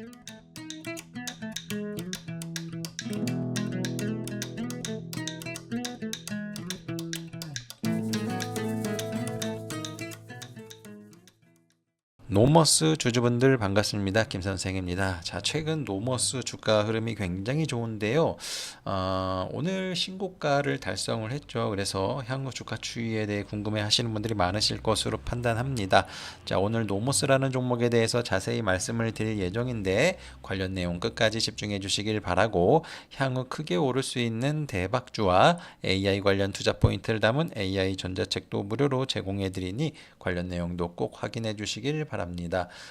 Thank you. 노머스 주주분들 반갑습니다. 김 선생입니다. 자, 최근 노머스 주가 흐름이 굉장히 좋은데요. 어, 오늘 신고가를 달성을 했죠. 그래서 향후 주가 추이에 대해 궁금해 하시는 분들이 많으실 것으로 판단합니다. 자, 오늘 노머스라는 종목에 대해서 자세히 말씀을 드릴 예정인데 관련 내용 끝까지 집중해 주시길 바라고 향후 크게 오를 수 있는 대박주와 AI 관련 투자 포인트를 담은 AI 전자책도 무료로 제공해 드리니 관련 내용도 꼭 확인해 주시길 바랍니다.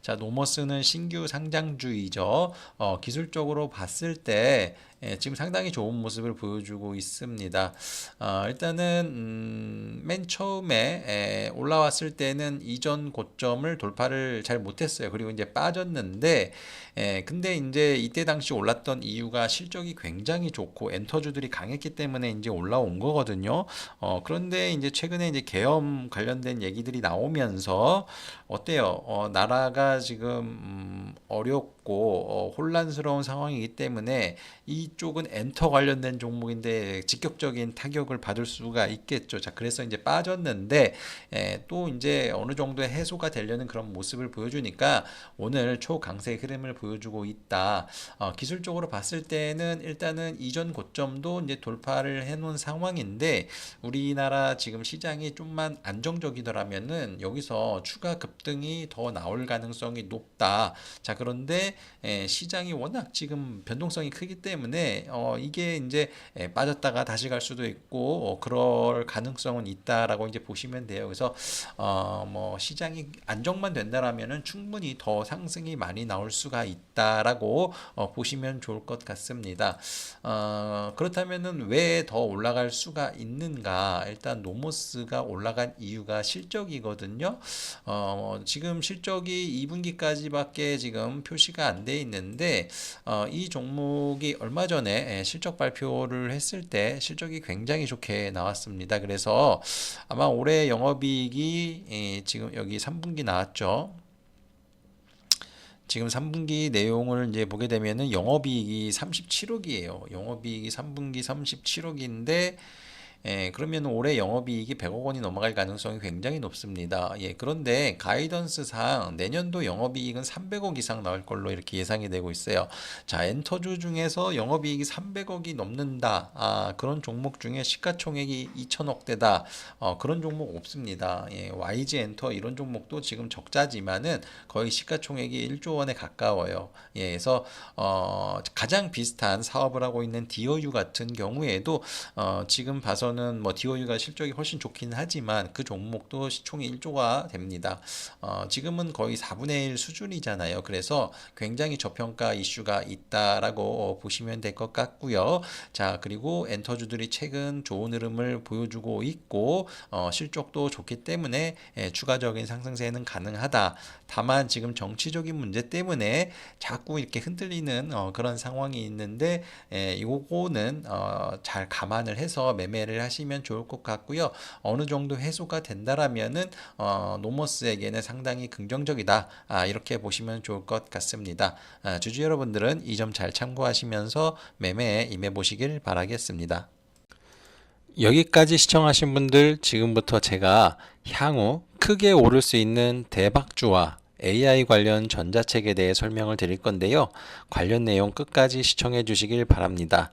자, 노머스는 신규 상장주이죠. 어, 기술적으로 봤을 때 예, 지금 상당히 좋은 모습을 보여주고 있습니다. 어, 일단은 음, 맨 처음에 에, 올라왔을 때는 이전 고점을 돌파를 잘 못했어요. 그리고 이제 빠졌는데, 에, 근데 이제 이때 당시 올랐던 이유가 실적이 굉장히 좋고 엔터주들이 강했기 때문에 이제 올라온 거거든요. 어, 그런데 이제 최근에 이제 계엄 관련된 얘기들이 나오면서 어때요? 어, 나라가 지금 음, 어렵 고 어, 혼란스러운 상황이기 때문에 이쪽은 엔터 관련된 종목인데 직접적인 타격을 받을 수가 있겠죠. 자, 그래서 이제 빠졌는데 에, 또 이제 어느 정도의 해소가 되려는 그런 모습을 보여주니까 오늘 초강세 흐름을 보여주고 있다. 어, 기술적으로 봤을 때는 일단은 이전 고점도 이제 돌파를 해놓은 상황인데 우리나라 지금 시장이 좀만 안정적이더라면은 여기서 추가 급등이 더 나올 가능성이 높다. 자, 그런데 에, 시장이 워낙 지금 변동성이 크기 때문에 어, 이게 이제 에, 빠졌다가 다시 갈 수도 있고 어, 그럴 가능성은 있다라고 이제 보시면 돼요. 그래서 어, 뭐 시장이 안정만 된다라면은 충분히 더 상승이 많이 나올 수가 있다라고 어, 보시면 좋을 것 같습니다. 어, 그렇다면은 왜 더 올라갈 수가 있는가? 일단 노모스가 올라간 이유가 실적이거든요. 어, 지금 실적이 2분기까지밖에 지금 표시가 안 돼 있는데 어, 이 종목이 얼마 전에 예, 실적 발표를 했을 때 실적이 굉장히 좋게 나왔습니다. 그래서 아마 올해 영업이익이 예, 지금 여기 3분기 나왔죠. 지금 3분기 내용을 이제 보게 되면은 영업이익이 37억이에요. 영업이익이 3분기 37억인데 예, 그러면 올해 영업이익이 100억 원이 넘어갈 가능성이 굉장히 높습니다. 예, 그런데 가이던스상 내년도 영업이익은 300억 이상 나올 걸로 이렇게 예상이 되고 있어요. 자, 엔터주 중에서 영업이익이 300억이 넘는다. 아, 그런 종목 중에 시가총액이 2천억대다. 어, 그런 종목 없습니다. 예, YG 엔터 이런 종목도 지금 적자지만은 거의 시가총액이 1조 원에 가까워요. 예, 그래서 어, 가장 비슷한 사업을 하고 있는 DOU 같은 경우에도 어, 지금 봐서 는 뭐 DOU가 실적이 훨씬 좋긴 하지만 그 종목도 시총이 1조가 됩니다. 어, 지금은 거의 4분의 1 수준이잖아요. 그래서 굉장히 저평가 이슈가 있다라고 보시면 될 것 같고요. 자, 그리고 엔터주들이 최근 좋은 흐름을 보여주고 있고 어, 실적도 좋기 때문에 예, 추가적인 상승세는 가능하다. 다만 지금 정치적인 문제 때문에 자꾸 이렇게 흔들리는 어, 그런 상황이 있는데 예, 요거는 어, 잘 감안을 해서 매매를 하시면 좋을 것 같고요. 어느 정도 해소가 된다라면은 어, 노머스에게는 상당히 긍정적이다. 아, 이렇게 보시면 좋을 것 같습니다. 아, 주주 여러분들은 이 점 잘 참고하시면서 매매에 임해 보시길 바라겠습니다. 여기까지 시청하신 분들 지금부터 제가 향후 크게 오를 수 있는 대박주와 AI 관련 전자책에 대해 설명을 드릴 건데요. 관련 내용 끝까지 시청해 주시길 바랍니다.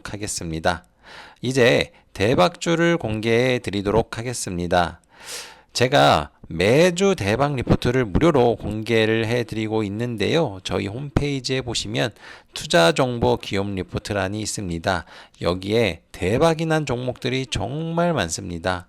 드리도록 하겠습니다. 이제 대박주를 공개해 드리도록 하겠습니다. 제가 매주 대박 리포트를 무료로 공개를 해 드리고 있는데요. 저희 홈페이지에 보시면 투자 정보 기업 리포트란이 있습니다. 여기에 대박이 난 종목들이 정말 많습니다.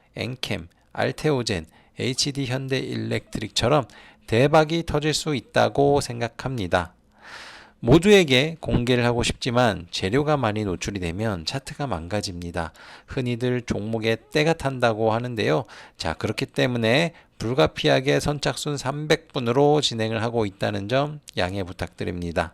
엔캠, 알테오젠, HD 현대 일렉트릭처럼 대박이 터질 수 있다고 생각합니다. 모두에게 공개를 하고 싶지만 재료가 많이 노출이 되면 차트가 망가집니다. 흔히들 종목에 때가 탄다고 하는데요. 자, 그렇기 때문에 불가피하게 선착순 300분으로 진행을 하고 있다는 점 양해 부탁드립니다.